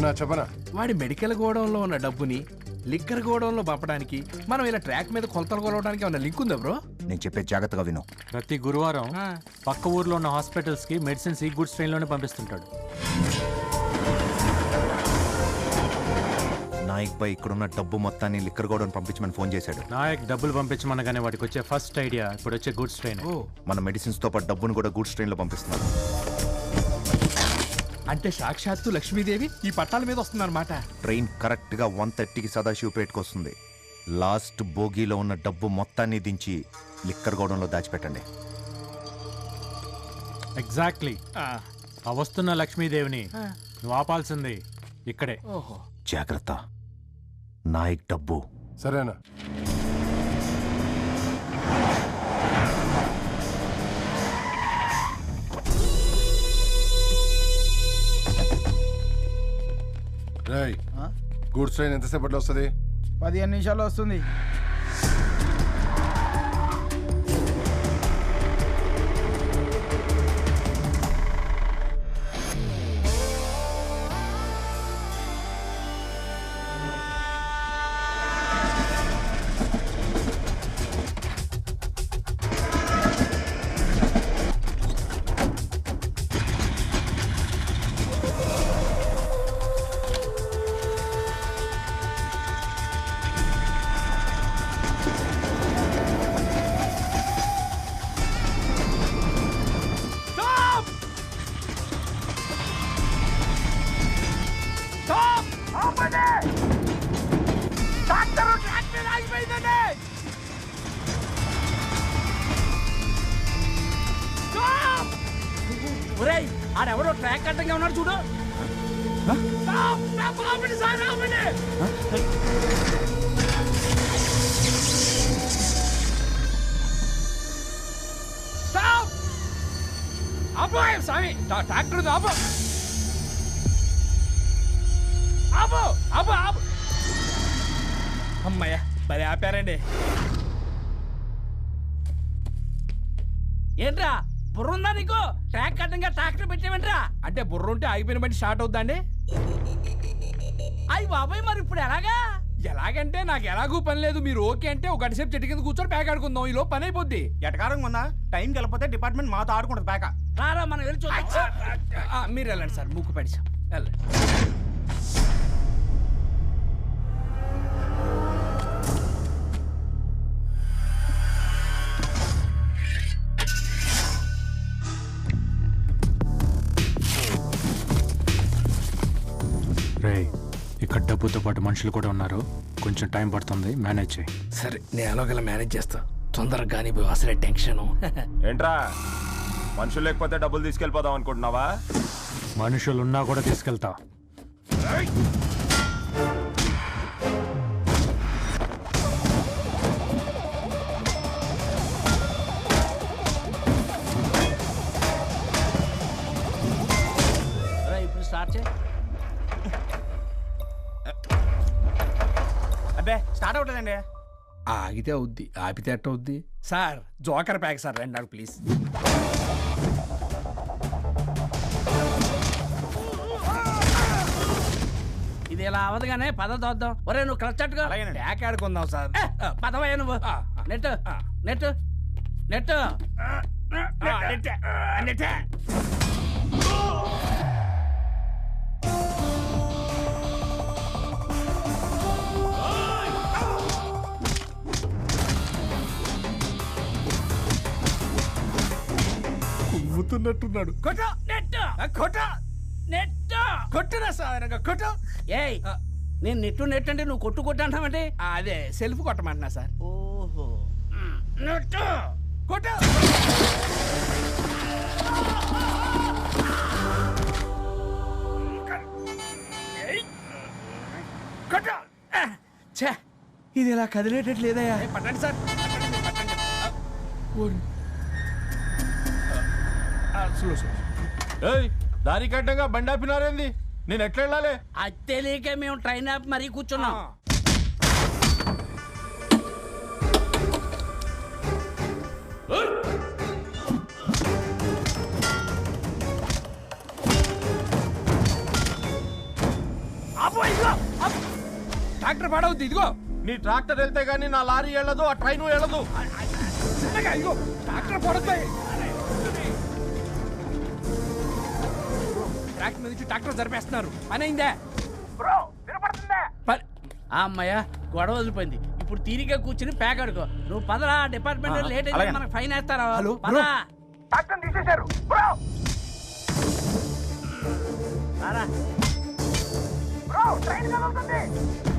అన్నా చెప్పనా? వాడి మెడికల్ గోడౌన్లో ఉన్న డబ్బుని లిక్కర్ గోడౌన్లో పంపడానికి మనం ఇలా ట్రాక్ మీద కొలతలు కొలవడానికి ఏమన్నా లింక్ ఉందా బ్రో? నేను చెప్పే జాగ్రత్తగా విను. ప్రతి గురువారం పక్క ఊర్లో ఉన్న హాస్పిటల్స్కి మెడిసిన్స్ ఈ గుడ్స్ ట్రైన్లోనే పంపిస్తుంటాడు. నాయక్ పై ఇక్కడున్న డబ్బు మొత్తాన్ని లిక్కర్ గోడౌన్ పంపించమని ఫోన్ చేశాడు. నాయక్ డబ్బులు పంపించమనగానే వాడికి వచ్చే ఫస్ట్ ఐడియా ఇప్పుడు వచ్చే గుడ్స్ ట్రైన్. ఓ. మన మెడిసిన్స్తో పాటు డబ్బును కూడా గూడ్స్ ట్రైన్లో పంపిస్తున్నారు అంటే సాక్షాత్తు లక్ష్మీదేవి ఈ పట్టాల మీద వస్తుందన్నమాట. ట్రైన్ కరెక్ట్గా వన్ థర్టీకి సదాశివపేటకు వస్తుంది లాస్ట్ బోగీలో ఉన్న డబ్బు మొత్తాన్ని దించి లిక్కర్ గోడౌన్లో దాచిపెట్టండి. ఎగ్జాక్ట్లీ. ఆ. వస్తున్న లక్ష్మీదేవిని నువ్వు ఆపాల్సింది ఇక్కడే. ఓహో. జాగ్రత్త. నాయక్ డబ్బు. సరేనా? రేయ్ గూడ్స్ ట్రైన్ ఎంతసేపట్లో వస్తుంది? పదిహేను నిమిషాల్లో వస్తుంది. ఒరేయ్ ఆడెవడో ట్రాక్ అడ్డంగా ఉన్నాడు చూడు. ఏ స్వామి ట్రా- ట్రాక్టర్ ఆపు. ఆపు ఆపు ఆపు. అమ్మయ్య మరి ఆపారండి. ఏంట్రా? బుర్ర ఉందా నీకు? ట్రాక్ అడ్డంగా ట్రాక్టర్ పెట్టావేంట్రా? అంటే బుర్ర ఉంటే ఆగిపోయిన బండి స్టార్ట్ అవుద్దండి. అయ్యి బాబాయ్ మరి ఇప్పుడు ఎలాగా? ఎలాగంటే నాకు ఎలాగూ పని లేదు. మీరు ఓకే అంటే ఒక గంట సేపు చెట్టు కింద కూర్చొని ప్యాక్ ఆడుకుందాం. ఈలో పని అయిపోద్ది. ఎటకారంగా ఉందా టైంకి వెళ్ళిపోతే డిపార్ట్మెంట్ మాతో ఆడుకుంటుంది పేక రారా మనం వెళ్ళి చూద్దాం. మీరు వెళ్ళండి సార్. ముక్కు పడిచాం వెళ్ళండి. పాటు మనుషులు కూడా ఉన్నారు. కొంచెం టైం పడుతుంది మేనేజ్ చేయి. సరే నేను ఎలాగోలా మేనేజ్ చేస్తా. తొందరగా కానీ పోయి అసలే టెన్షన్. ఏంట్రా? మనుషులు లేకపోతే డబ్బులు తీసుకెళ్ళిపోదాం అనుకుంటున్నావా? మనుషులు ఉన్నా కూడా తీసుకెళ్తా. స్టార్ట్ అవుతుందండి ఆగితే అవుద్ది ఆపితే అట్ట అవుద్ది సార్ జోకర్ ప్యాక్ సార్ రండి నాకు ప్లీజ్ ఇది ఇలా అవదుగానే పద తోద్దాం ఒరే నువ్వు క్లచ్చట్టుగా అలాగేనండి. ప్యాక్ ఆడుకుందాం సార్ పదవయ్యా నువ్వు నెట్ నెట్ నెట్ నెట్ కుమ్ముతున్నట్టున్నాడు కొట్టు నెట్ కొట్టు. నెట్ కొట్టురా సాధారణంగా కొట్టు. ఏయ్ నేను నెట్టు నెట్ అంటే నువ్వు కొట్టు కొట్టు అంటావంటే? అదే సెల్ఫ్ కొట్టమంటున్నా సార్. ఓహో. నెట్టు. కొట్టు. ఇది ఇలా కదిలేటట్టు లేదయ్యా. పట్టండి సార్. పట్టండి, పట్టండి. స్లో ఏయ్ దారి కట్టంగా బండి ఆపినారేంది? నేను ఎట్లా వెళ్ళాలి? అది తెలియక మేము ట్రైన్ ఆపి మరీ కూర్చున్నాం. ట్రాక్టర్ పాడవుద్ది ఇదిగో. నీ ట్రాక్టర్ వెళ్తే గానీ నా లారీ వెళ్ళదు ఆ ట్రైన్ వెళ్ళదు. చిన్నగా ఇదిగో ట్రాక్టర్ పడుతాయి ట్రాక్టర్ మీద నుంచి ట్రాక్టర్ జరిపేస్తున్నారు. పని అయిందా పని- ఆ అమ్మయ్య గొడవ వదిలిపోయింది. ఇప్పుడు తీరిగ్గా కూర్చుని ప్యాక్ అడుకో. నువ్వు పదరా డిపార్ట్మెంట్ లేట్ అయితే. మనకు ఫైన్ వేస్తారా? హలో, పదరా. తీసేశారు. రారా. బ్రో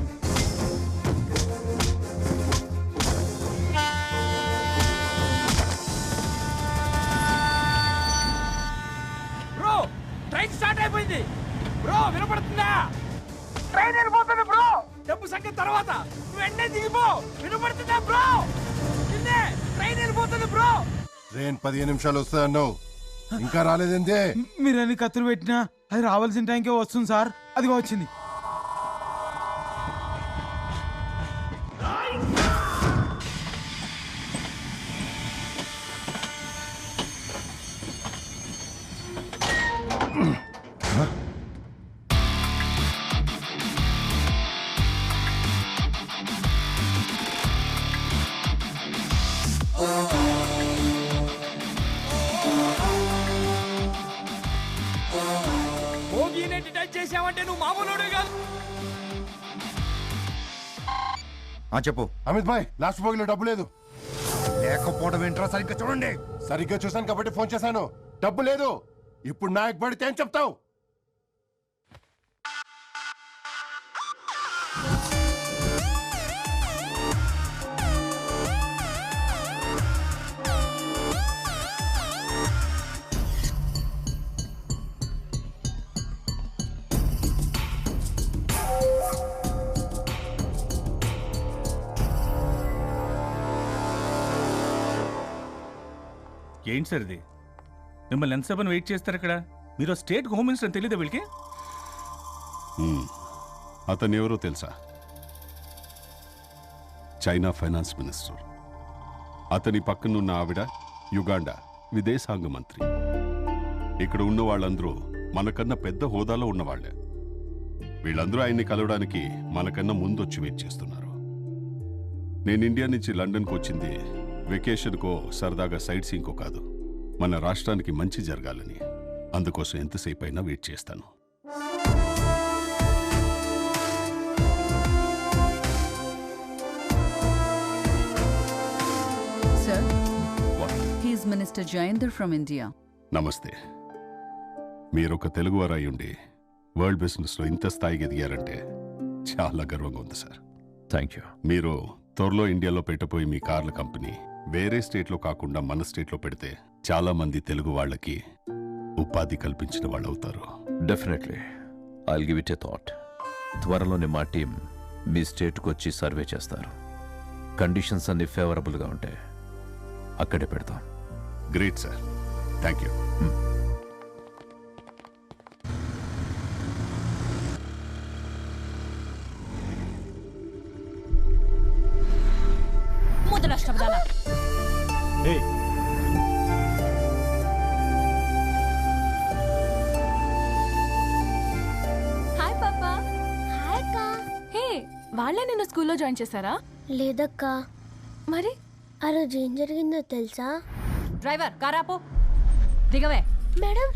అయిపోయింది బ్రో వినపడుతుందా? ట్రైన్ వెళ్ళిపోతుంది బ్రో. డబ్బు సంఖ్య తర్వాత నువ్వు వెంటనే దిగిపో. వినపడుతుందా బ్రో? నిన్నే ట్రైన్ వెళ్ళిపోతుంది బ్రో. ట్రైన్ పదిహేను నిమిషాలు వస్తుంది అన్నావు. ఇంకా రాలేదేంటే? మీరు అన్ని కత్తులు పెట్టినా అది రావాల్సిన టైంకే వస్తుంది సార్. అదిగో వచ్చింది. భోగిని టచ్ చేసావంటే నువ్వు మామూలుడే కాదు. ఆ చెప్పు. అమిత్ భాయ్ లాస్ట్ బోగిలో డబ్బు లేదు. లేకపోవడం ఏంట్రా సరిగ్గా చూడండి. సరిగ్గా చూసాను కాబట్టి ఫోన్ చేశాను. డబ్బు లేదు. ఇప్పుడు నాకు పడితే ఏం చెప్తావు. ఏంటి సార్ ఇది? మిమ్మల్ని ఎంతసేపు వెయిట్ చేస్తారు అక్కడ మీరు స్టేట్ హోమ్ మినిస్టర్ అని తెలియదా వీళ్ళకి? అతను ఎవరో తెలుసా? China finance minister. అతని పక్కనున్న ఆవిడ యుగాండా విదేశాంగ మంత్రి. ఇక్కడ ఉన్న వాళ్ళందరూ మనకన్నా పెద్ద హోదాలో ఉన్నవాళ్ళే వీళ్ళందరూ ఆయన్ని కలవడానికి మనకన్నా ముందొచ్చి వెయిట్ చేస్తున్నారు. నేను ఇండియా నుంచి లండన్కి వచ్చింది వెకేషన్కో సరదాగా సైట్ సీయింగ్కో కాదు. మన రాష్ట్రానికి మంచి జరగాలని. అందుకోసం ఎంతసేపు అయినా వెయిట్ చేస్తాను. is Minister Jayendra from India. నమస్తే. మీరొక తెలుగువారు అయ్యుండి వరల్డ్ బిజినెస్లో ఇంత స్థాయికి ఎదిగారంటే చాలా గర్వంగా ఉంది సార్. థ్యాంక్ యూ మీరు త్వరలో ఇండియాలో పెట్టబోయి మీ కార్ల కంపెనీ వేరే స్టేట్లో కాకుండా మన స్టేట్లో పెడితే చాలా మంది తెలుగు వాళ్ళకి ఉపాధి కల్పించిన వాళ్ళు అవుతారు definitely I'll give it a thought త్వరలోనే మా టీం మీ స్టేట్కి వచ్చి సర్వే చేస్తారు. కండిషన్స్ అన్ని ఫేవరబుల్గా ఉంటాయి అక్కడే పెడతాం. గ్రేట్ సార్ థ్యాంక్ యూ వాళ్ళే నిన్ను స్కూల్లో జాయిన్ చేశారా? లేదక్క. మరి? ఆ రోజు ఏం జరిగిందో తెలుసా? డ్రైవర్ కారాపో దిగవే. మేడం.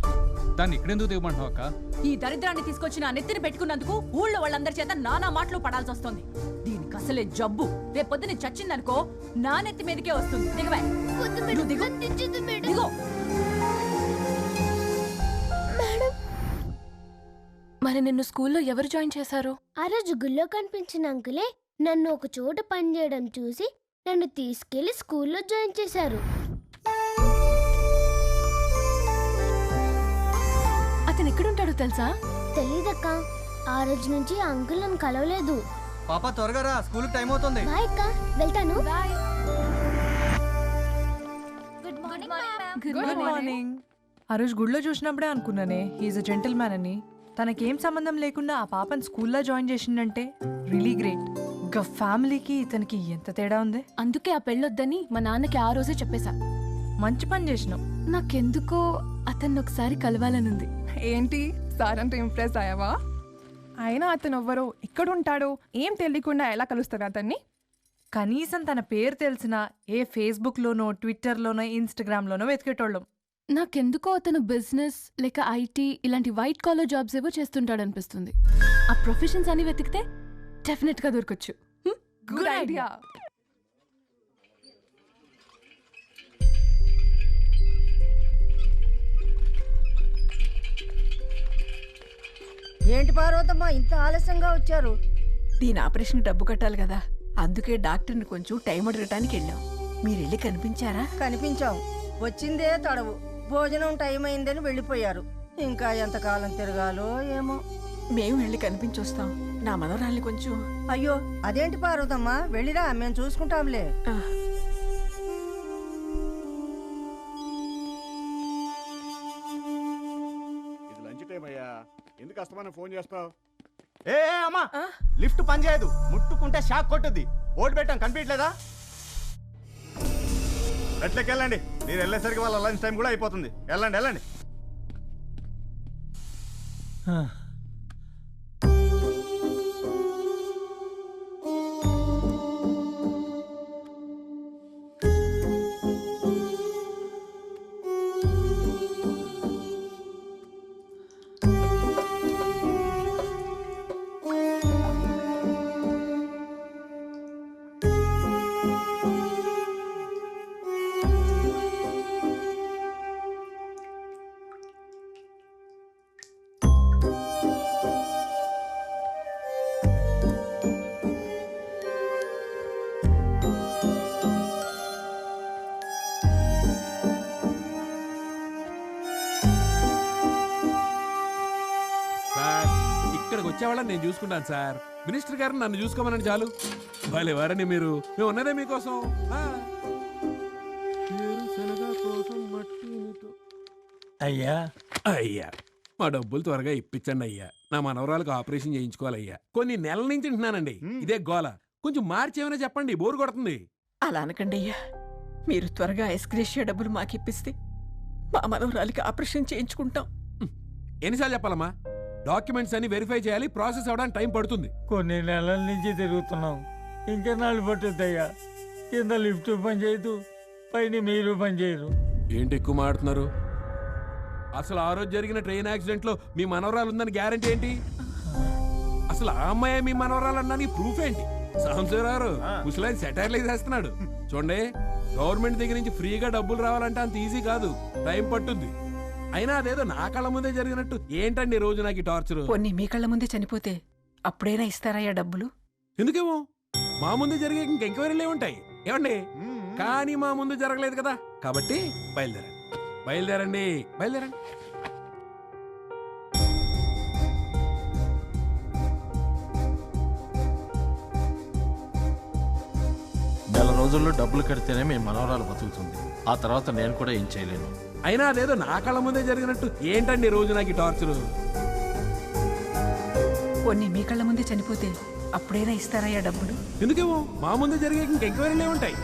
దాన్ని ఇక్కడెందుకు దిగమంటున్నావు అక్క? ఈ దరిద్రాన్ని తీసుకొచ్చి నా నెత్తిన పెట్టుకున్నందుకు ఊళ్ళో వాళ్ళందరి చేత నానా మాటలు పడాల్సి వస్తుంది. దీనికి అసలే జబ్బు. రేపు పొద్దున చచ్చిందనుకో నా నెత్తి మీదకే వస్తుంది. దిగవే. నువ్వు మేడం. దిగు. మరి నిన్ను స్కూల్లో ఎవరు జాయిన్ చేశారు? ఆ రోజు గుళ్ళో కనిపించిన అంకులే నన్ను ఒక చోట పనిచేయడం చూసి నన్ను తీసుకెళ్ళి స్కూల్లో జాయిన్ చేశారు. అతను ఎక్కడుంటాడో తెలుసా? తెలీదక్క. ఆ రోజు నుంచి ఆ అంకుల్ నన్ను కలవలేదు. పాప త్వరగా రా స్కూల్ టైం అవుతుంది. బాయ్ అక్క. వెళ్తాను. Bye. Good morning ma'am good morning ఆ రోజు గుడిలో చూసినప్పుడే అనుకున్నానే హీఈస్ అ జెంటిల్ మ్యాన్ అని. తనకేం సంబంధం లేకుండా ఆ పాపని స్కూల్లో జాయిన్ చేసిందంటే రియలీ గ్రేట్. ఇంకా ఫ్యామిలీకి ఇతనికి ఎంత తేడా ఉంది? అందుకే ఆ పెళ్ళొద్దని మా నాన్నకి ఆ రోజే చెప్పేశా. మంచి పని చేసినావు. నాకెందుకో అతన్ని ఒకసారి కలవాలనుంది. ఏంటి? సార్ అంటే ఇంప్రెస్ అయ్యావా? అయినా అతను ఎవ్వరో ఎక్కడుంటాడో? ఏం తెలియకుండా ఎలా కలుస్తారు అతన్ని? కనీసం తన పేరు తెలిసిన ఏ ఫేస్బుక్లోనో ట్విట్టర్లోనో ఇన్స్టాగ్రామ్లోనో వెతికేటోళ్ళం. నాకెందుకో అతను బిజినెస్ లేక ఐటీ ఇలాంటి వైట్ కాలర్ జాబ్స్ ఏవో చేస్తుంటాడనిపిస్తుంది. ఆ ప్రొఫెషన్స్ అని వెతికితే డెఫినెట్గా దొరకచ్చు గుడ్ ఐడియా ఏంటి పార్వతమ్మ ఇంత ఆలస్యంగా వచ్చారు? దీని ఆపరేషన్ డబ్బు కట్టాలి కదా. అందుకే డాక్టర్ని కొంచెం టైం అడగటానికి వెళ్ళాం. మీరు వెళ్ళి కనిపించారా? కనిపించాం. వచ్చిందే తడవు. భోజనం టైం అయిందని వెళ్ళిపోయారు. ఇంకా ఎంతకాలం తిరగాలో ఏమో. మేము వెళ్ళి కనిపించొస్తాం. నా మనవరాల్ని కొంచెం. అయ్యో అదేంటి పార్వతమ్మ? వెళ్ళిరా మేము చూసుకుంటాంలే. ఇది లంచ్ టైం అయ్యా. ఎందుకు అస్తమానం ఫోన్ చేస్తావు? ఏ ఏ, అమ్మా! లిఫ్ట్ పనిచేయదు ముట్టుకుంటే షాక్ కొట్టుద్ది. ఓటు పెట్టాం కనిపించలేదా ఎట్లకి వెళ్ళండి మీరు వెళ్ళేసరికి వాళ్ళ లంచ్ టైం కూడా అయిపోతుంది. వెళ్ళండి వెళ్ళండి. వచ్చేవాళ్ళని నేను చూసుకుంటాను సార్. మినిస్టర్ గారిని నన్ను చూసుకోమనండి చాలు. భలే వారండి మీరు. మేము ఉన్నదే మీకోసం. అయ్యా. అయ్యా మా డబ్బులు త్వరగా ఇప్పించండి అయ్యా. నా మనవరాలకు ఆపరేషన్ చేయించుకోవాలయ్యా. కొన్ని నెలల నుంచి ఉంటున్నానండి ఇదే గోల. కొంచెం మార్చి ఏమైనా చెప్పండి బోరు కొడుతుంది. అలా అనకండి అయ్యా. మీరు త్వరగా ఎస్క్రేషియా డబ్బులు మాకు ఇప్పిస్తే మా మనవరాలికి ఆపరేషన్ చేయించుకుంటాం. ఎన్నిసార్లు చెప్పాలమ్మా? డాక్యుమెంట్స్ అన్ని వెరిఫై చేయాలి ప్రాసెస్ అవడానికి టైం పడుతుంది. కొన్ని నెలల నుంచి తిరుగుతున్నాం. ఇంకా నాలుగు పట్టుద్దయ్యా. కింద లిఫ్ట్ పని చేయదు పైన మీరు పని చేయరు. ఏంటి ఎక్కువ మాడుతున్నారు అసలు ఆ రోజు జరిగిన ట్రైన్ యాక్సిడెంట్లో మీ మనవరాలు ఉందని గ్యారంటీ ఏంటి? అసలు ఆ అమ్మాయి మీ మనవరాలు అన్న ప్రూఫ్ ఏంటి? సాంశరావు ముసలాయన సెటైర్లు వేసేస్తున్నాడు చూడండి గవర్నమెంట్ దగ్గర నుంచి ఫ్రీగా డబ్బులు రావాలంటే అంత ఈజీ కాదు. టైం పట్టుద్ది. అయినా అదేదో నా కళ్ళ ముందే జరిగినట్టు ఏంటండి రోజు నాకు టార్చర్? పొన్ని మీ కళ్ళ ముందే చనిపోతే అప్పుడైనా ఇస్తారయ్యా డబ్బులు? ఎందుకేమో? మా ముందు జరిగే ఇంక ఎంక్వైరీలే ఉంటాయి. ఏమండి? కానీ మా ముందు జరగలేదు కదా. కాబట్టి బయలుదేరండి. బయలుదేరండి. బయలుదేరండి. నెల రోజుల్లో డబ్బులు కడితేనే మీ మనవరాలు బతుకుతుంది. ఆ తర్వాత నేను కూడా ఏం చేయలేను. అయినా అదేదో నా కళ్ళ ముందే జరిగినట్టు ఏంటండి రోజు నాకు టార్చర్? పొన్ని మీ కళ్ళ ముందే చనిపోతే అప్పుడైనా ఇస్తారయ్యా డబ్బులు? ఎందుకేమో? మా ముందు జరిగే ఇంక ఎంక్వైరీలే ఉంటాయి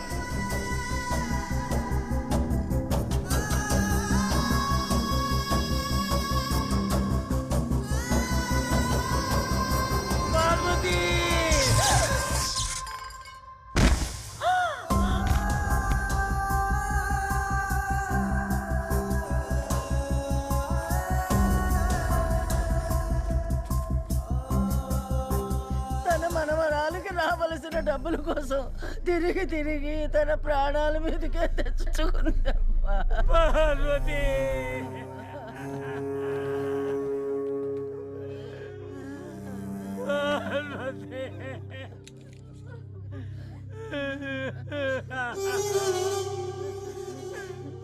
రావలసిన డబ్బుల కోసం తిరిగి తిరిగి తన ప్రాణాల మీదకే తెచ్చుకుందమ్మా. పార్వతి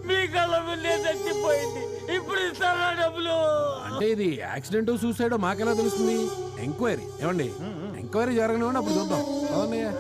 మీ కళ్ళ ముందే చచ్చిపోయింది. ఇప్పుడు ఇస్తారా డబ్బులు? అంటే ఇది యాక్సిడెంట్ సూసైడ్ మాకెలా తెలుస్తుంది? ఎంక్వైరీ ఏమండి? ఎంక్వైరీ జరగనివ్వండి అప్పుడు చూద్దాం. అవునయ్యా